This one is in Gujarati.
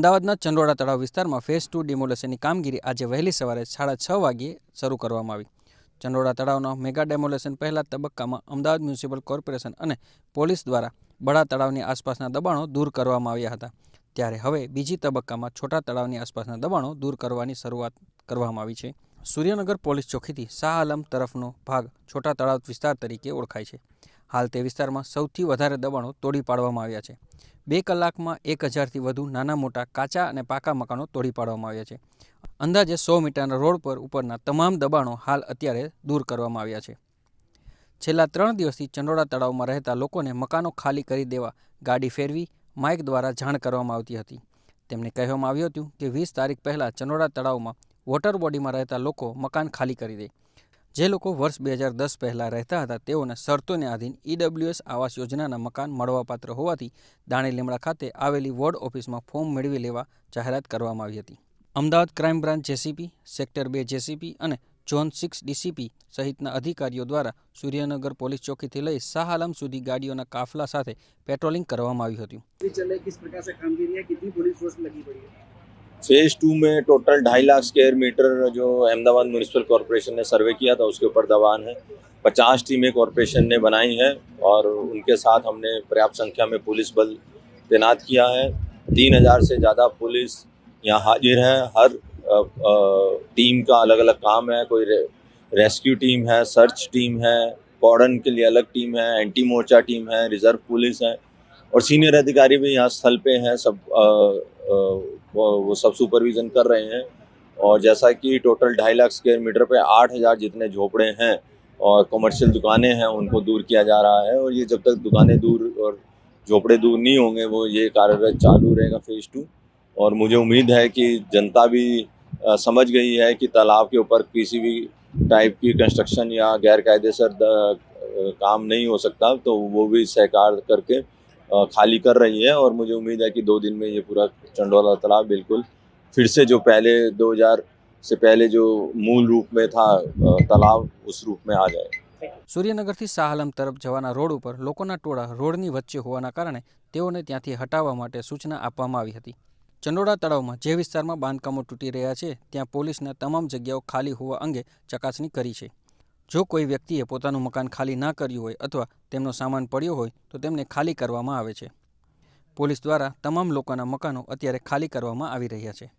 અમદાવાદના ચંડોળા તળાવ વિસ્તારમાં ફેઝ ટુ ડિમોલેશનની કામગીરી આજે વહેલી સવારે સાડા છ વાગ્યે શરૂ કરવામાં આવી. ચંડોળા તળાવના મેગા ડેમોલેશન પહેલા તબક્કામાં અમદાવાદ મ્યુનિસિપલ કોર્પોરેશન અને પોલીસ દ્વારા બડા તળાવની આસપાસના દબાણો દૂર કરવામાં આવ્યા હતા. ત્યારે હવે બીજી તબક્કામાં છોટા તળાવની આસપાસના દબાણો દૂર કરવાની શરૂઆત કરવામાં આવી છે. સૂર્યનગર પોલીસ ચોકીથી શાહ આલમ તરફનો ભાગ છોટા તળાવ વિસ્તાર તરીકે ઓળખાય છે. હાલ તે વિસ્તારમાં સૌથી વધારે દબાણો તોડી પાડવામાં આવ્યા છે. બે કલાકમાં એક હજારથી વધુ નાના મોટા કાચા અને પાકા મકાનો તોડી પાડવામાં આવ્યા છે. અંદાજે સો મીટરના રોડ પર ઉપરના તમામ દબાણો હાલ અત્યારે દૂર કરવામાં આવ્યા છે. છેલ્લા ત્રણ દિવસથી ચંડોળા તળાવમાં રહેતા લોકોને મકાનો ખાલી કરી દેવા ગાડી ફેરવી માઇક દ્વારા જાણ કરવામાં આવતી હતી. તેમને કહેવામાં આવ્યું હતું કે વીસ તારીખ પહેલાં ચંડોળા તળાવમાં વોટર બોડીમાં રહેતા લોકો મકાન ખાલી કરી દે. જે લોકો વર્ષ બે હજાર દસ પહેલાં રહેતા હતા, તેઓને શરતોને આધીન ઈડબ્લ્યુએસ આવાસ યોજનાના મકાન મળવાપાત્ર હોવાથી દાણી લીમડા ખાતે આવેલી વોર્ડ ઓફિસમાં ફોર્મ મેળવી લેવા જાહેરાત કરવામાં આવી હતી. Ahmedabad crime branch JCP, sector બે જેસીપી અને ઝોન સિક્સ ડીસીપી સહિતના અધિકારીઓ દ્વારા સૂર્યનગર પોલીસ ચોકીથી લઈ શાહ આલમ સુધી ગાડીઓના કાફલા સાથે પેટ્રોલિંગ કરવામાં આવ્યું હતું. फ़ेज़ टू में टोटल ढाई लाख स्क्वायर मीटर जो अहमदाबाद म्यूनसिपल कॉरपोरेशन ने सर्वे किया था, उसके ऊपर दबान है। पचास टीमें कॉरपोरेशन ने बनाई हैं और उनके साथ हमने पर्याप्त संख्या में पुलिस बल तैनात किया है। तीन हज़ार से ज़्यादा पुलिस यहाँ हाजिर है। हर टीम का अलग अलग काम है। कोई रेस्क्यू टीम है सर्च टीम है कॉर्डन के लिए अलग टीम है एंटी मोर्चा टीम है रिज़र्व पुलिस है। और सीनियर अधिकारी भी यहाँ स्थल पे हैं, सब वो वो सब सुपरविज़न कर रहे हैं। और जैसा कि टोटल ढाई लाख स्क्वायर मीटर पे आठ हज़ार जितने झोपड़े हैं और कमर्शियल दुकानें हैं उनको दूर किया जा रहा है। और ये जब तक दुकानें दूर और झोपड़े दूर नहीं होंगे वो ये कार्यरत चालू रहेगा फ़ेज़ टू और मुझे उम्मीद है कि जनता भी अ, समझ गई है कि तालाब के ऊपर किसी भी टाइप की कंस्ट्रक्शन या गैर कायदेसर काम नहीं हो सकता तो वो भी सहकार करके खाली कर रही है और मुझे उम्मीद है कि दो दिन में ये पूरा चंडोला तालाब बिल्कुल फिर से जो पहले 2000 से पहले जो मूल रूप में था अ, तालाब उस रूप में आ जाए સૂર્યનગરથી શાહ આલમ તરફ જવાના રોડ ઉપર લોકોના ટોળા રોડની વચ્ચે હોવાના કારણે તેઓને ત્યાંથી હટાવવા માટે સૂચના આપવામાં આવી હતી ચંડોળા તળાવમાં જે વિસ્તારમાં બાંધકામો તૂટી રહ્યા છે ત્યાં પોલીસને તમામ જગ્યાઓ ખાલી હોવા અંગે ચકાસણી કરી છે જો કોઈ વ્યક્તિએ પોતાનું મકાન ખાલી ના કર્યું હોય અથવા તેમનો સામાન પડ્યો હોય, તો તેમને ખાલી કરવામાં આવે છે. પોલીસ દ્વારા તમામ લોકોના મકાનો અત્યારે ખાલી કરવામાં આવી રહ્યા છે.